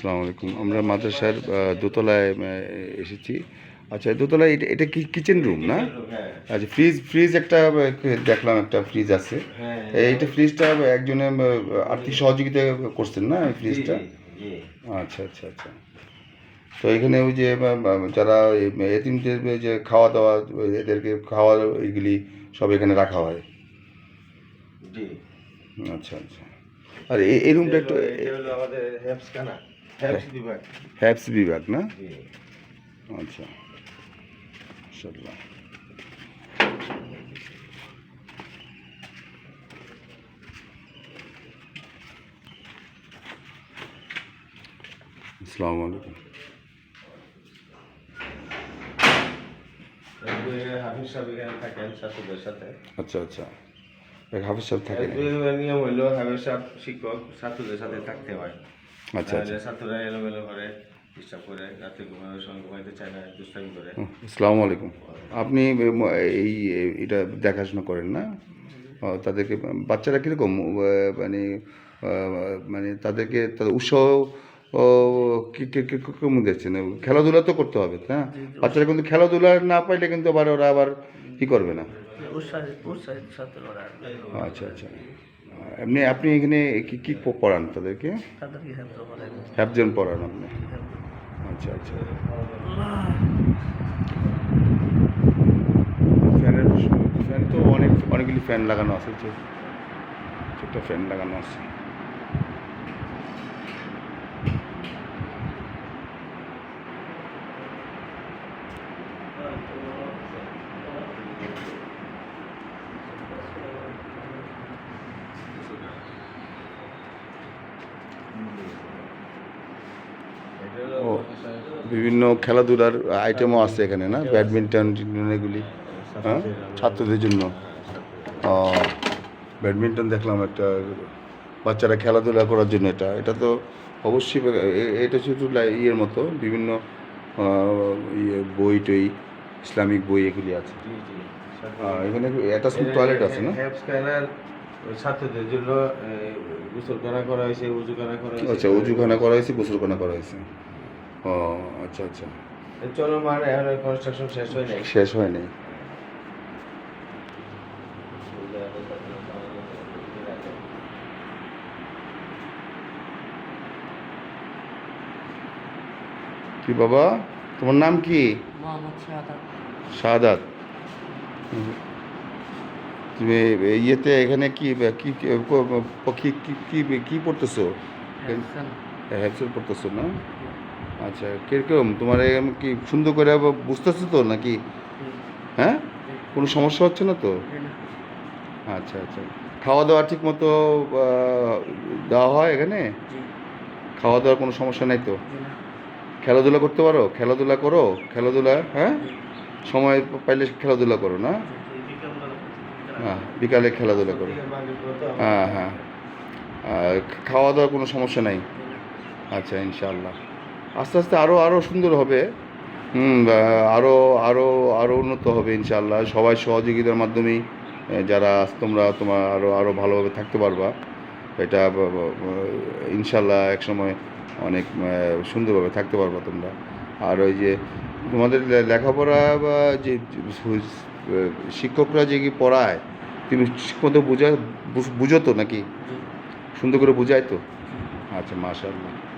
আসসালামু আলাইকুম। আমরা মাদ্রাসার দোতলায় এসেছি। আচ্ছা দোতলায় এটা এটা কি কিচেন রুম না? হ্যাঁ। আচ্ছা ফ্রিজ ফ্রিজ একটা দেখলাম একটা ফ্রিজ আছে। হ্যাঁ এইটা ফ্রিজটা একজনে আর্থিক সহযোগিতা করছেন না এই ফ্রিজটা আচ্ছা আচ্ছা আচ্ছা। তো এখানে ওই যে যারা এতিমদের যে খাওয়া দাওয়া এদেরকে খাওয়া এগুলি সব এখানে রাখা হয়। আচ্ছা আচ্ছা। আর এই- রুমটা একটু আমাদের হেপস কানা হেপস বিভাগ হ্যাপস বিভাগ। না? আচ্ছা। মাশাআল্লাহ। আসসালামু আলাইকুম। হাফিজ সাহেব এখানে থাকেন ছাত্রদের সাথে। আচ্ছা আচ্ছা। হাফিজ সাহেব থাকে এরপরে নিয়ম হইল হাফিজ সাহেব শিক্ষক ছাত্রদের সাথে থাকতে হয়। আচ্ছা আচ্ছা। ছাত্ররা এলোমেলো করে ডিস্টার্ব করে রাতে ঘুমানোর সময় ঘুমাইতে চায় না দুষ্টামি করে। আসসালামু আলাইকুম। আপনি এই এটা দেখাশোনা করেন না? তাদেরকে বাচ্চারা কীরকম? মানে মানে তাদেরকে তাদের উৎসাহ ও, কি কি- কি- কীরকম দিচ্ছেন? খেলাধুলা তো করতে হবে না? বাচ্চারা কিন্তু খেলাধুলা না পাইলে কিন্তু আবার ওরা আবার কি করবে না। আচ্ছা আচ্ছা। এমনি আপনি এখানে কি কি পড়ান তাদেরকে? হ্যাপজন পড়ান আপনি? আচ্ছা আচ্ছা। ফ্যানের ফ্যান তো অনেক অনেকগুলি ফ্যান লাগানো আছে ছোট ফ্যান লাগানো আছে। বিভিন্ন খেলাধুলার আইটেমও আছে এখানে না? ব্যাডমিন্টন এগুলি হ্যাঁ? ছাত্রদের জন্য। ব্যাডমিন্টন দেখলাম একটা বাচ্চারা খেলাধুলা করার জন্য এটা। এটা তো অবশ্যই এটা শুধু ইয়ের মতো বিভিন্ন ইয়ে বই টই ইসলামিক বই এগুলি আছে। এখানে অ্যাটাচমেন্ট টয়লেট আছে না? ছাত্রদের জন্য এ, গোসল করা করা হয়েছে উজু করা করা হয়েছে আচ্ছা উজুখানা করা হয়েছে গোসলখানা করা হয়েছে ও আচ্ছা আচ্ছা। চলমান এখন কনস্ট্রাকশন শেষ হয় নাই। শেষ হয়নি কি বাবা? তোমার নাম কি? শাহাদাত তুমি ইয়েতে এখানে কি কি কি কি পড়তেছো? হ্যাপসেল পড়তেছো না? আচ্ছা কীরকম? তোমার কি সুন্দর করে বুঝতেছো তো নাকি? হ্যাঁ? কোনো সমস্যা হচ্ছে না তো? আচ্ছা আচ্ছা। খাওয়া দাওয়া ঠিক মতো দেওয়া হয় এখানে? খাওয়া দাওয়ার কোনো সমস্যা নাই তো? খেলাধুলা করতে পারো? খেলাধুলা করো? খেলাধুলা হ্যাঁ? সময় পাইলে খেলাধুলা করো না? হ্যাঁ বিকালে খেলাধুলা করো। হ্যাঁ হ্যাঁ। খাওয়া দাওয়ার কোনো সমস্যা নাই? আচ্ছা ইনশাআল্লাহ। আস্তে আস্তে আরও আরও সুন্দর হবে। হুম আরও আরও আরও উন্নত হবে ইনশাআল্লাহ। সবাই সহযোগিতার মাধ্যমেই যারা তোমরা তোমার আরও আরও ভালোভাবে থাকতে পারবা। এটা ইনশাল্লাহ একসময় অনেক সুন্দরভাবে থাকতে পারবা তোমরা। আর ওই যে তোমাদের লেখাপড়া বা যে শিক্ষকরা যে কি পড়ায় তুমি ঠিকমতো বুঝা বুঝ- তো নাকি? সুন্দর করে বুঝায় তো? আচ্ছা মাশাআল্লাহ।